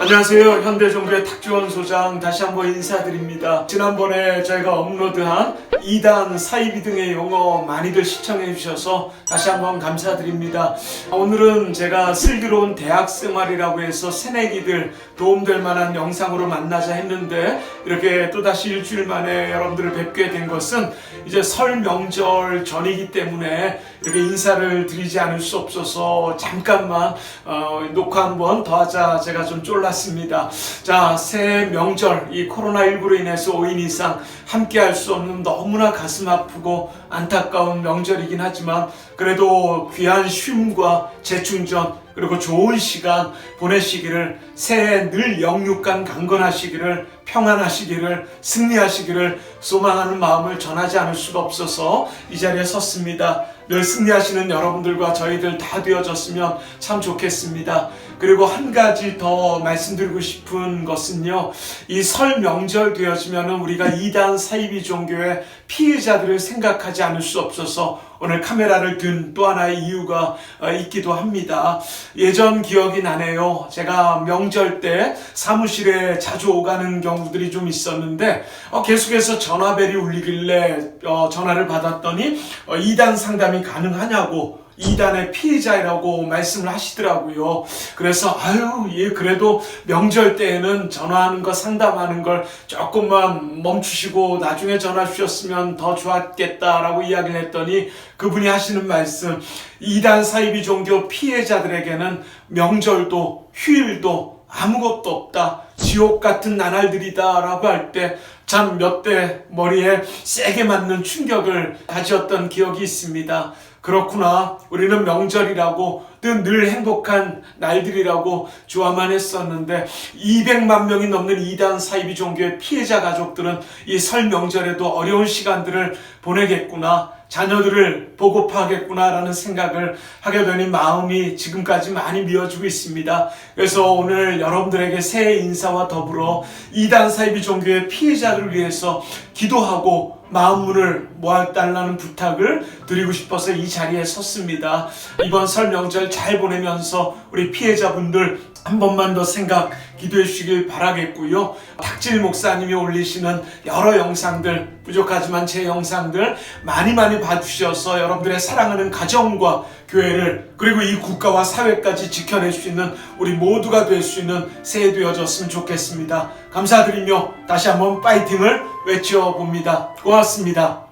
안녕하세요. 현대정부의 탁지원 소장 다시 한번 인사드립니다. 지난번에 저희가 업로드한 2단 사이비 등의 용어 많이들 시청해 주셔서 다시 한번 감사드립니다. 오늘은 제가 슬기로운 대학 생활이라고 해서 새내기들 도움될 만한 영상으로 만나자 했는데 이렇게 또다시 일주일 만에 여러분들을 뵙게 된 것은 이제 설 명절 전이기 때문에 이렇게 인사를 드리지 않을 수 없어서 잠깐만 어, 녹화 한번 더 하자 제가 좀 쫄 랐습니다. 자, 새해 명절 이 코로나19로 인해서 5인 이상 함께 할 수 없는 너무나 가슴 아프고 안타까운 명절이긴 하지만 그래도 귀한 쉼과 재충전 그리고 좋은 시간 보내시기를 새해 늘 영육간 강건하시기를 평안하시기를 승리하시기를 소망하는 마음을 전하지 않을 수가 없어서 이 자리에 섰습니다. 늘 승리하시는 여러분들과 저희들 다 되어졌으면 참 좋겠습니다. 그리고 한 가지 더 말씀드리고 싶은 것은요. 이 설 명절 되어지면은 우리가 이단 사이비 종교의 피해자들을 생각하지 않을 수 없어서 오늘 카메라를 든 또 하나의 이유가 어, 있기도 합니다. 예전 기억이 나네요. 제가 명절 때 사무실에 자주 오가는 경우들이 좀 있었는데 어, 계속해서 전화벨이 울리길래 어, 전화를 받았더니 어, 2단 상담이 가능하냐고 이단의 피해자라고 말씀을 하시더라고요. 그래서 아유, 예, 그래도 명절 때에는 전화하는 거 상담하는 걸 조금만 멈추시고 나중에 전화 주셨으면 더 좋았겠다라고 이야기를 했더니 그분이 하시는 말씀, 이단 사이비 종교 피해자들에게는 명절도 휴일도 아무것도 없다. 지옥 같은 나날들이다라고 할 때 참 몇 대 머리에 세게 맞는 충격을 가지었던 기억이 있습니다. 그렇구나. 우리는 명절이라고 늘, 늘 행복한 날들이라고 좋아만 했었는데 200만 명이 넘는 이단 사이비 종교의 피해자 가족들은 이 설 명절에도 어려운 시간들을 보내겠구나. 자녀들을 보고파하겠구나라는 생각을 하게 되니 마음이 지금까지 많이 미어지고 있습니다. 그래서 오늘 여러분들에게 새해 인사와 더불어 이단 사이비 종교의 피해자들을 위해서 기도하고 마음문을 모아달라는 부탁을 드리고 싶어서 이 자리에 섰습니다. 이번 설 명절 잘 보내면서 우리 피해자분들 한 번만 더 생각 기도해 주시길 바라겠고요. 탁질 목사님이 올리시는 여러 영상들, 부족하지만 제 영상들 많이 많이 봐주셔서 여러분들의 사랑하는 가정과 교회를 그리고 이 국가와 사회까지 지켜낼 수 있는 우리 모두가 될 수 있는 새해 되어졌으면 좋겠습니다. 감사드리며 다시 한번 파이팅을 외쳐봅니다. 고맙습니다.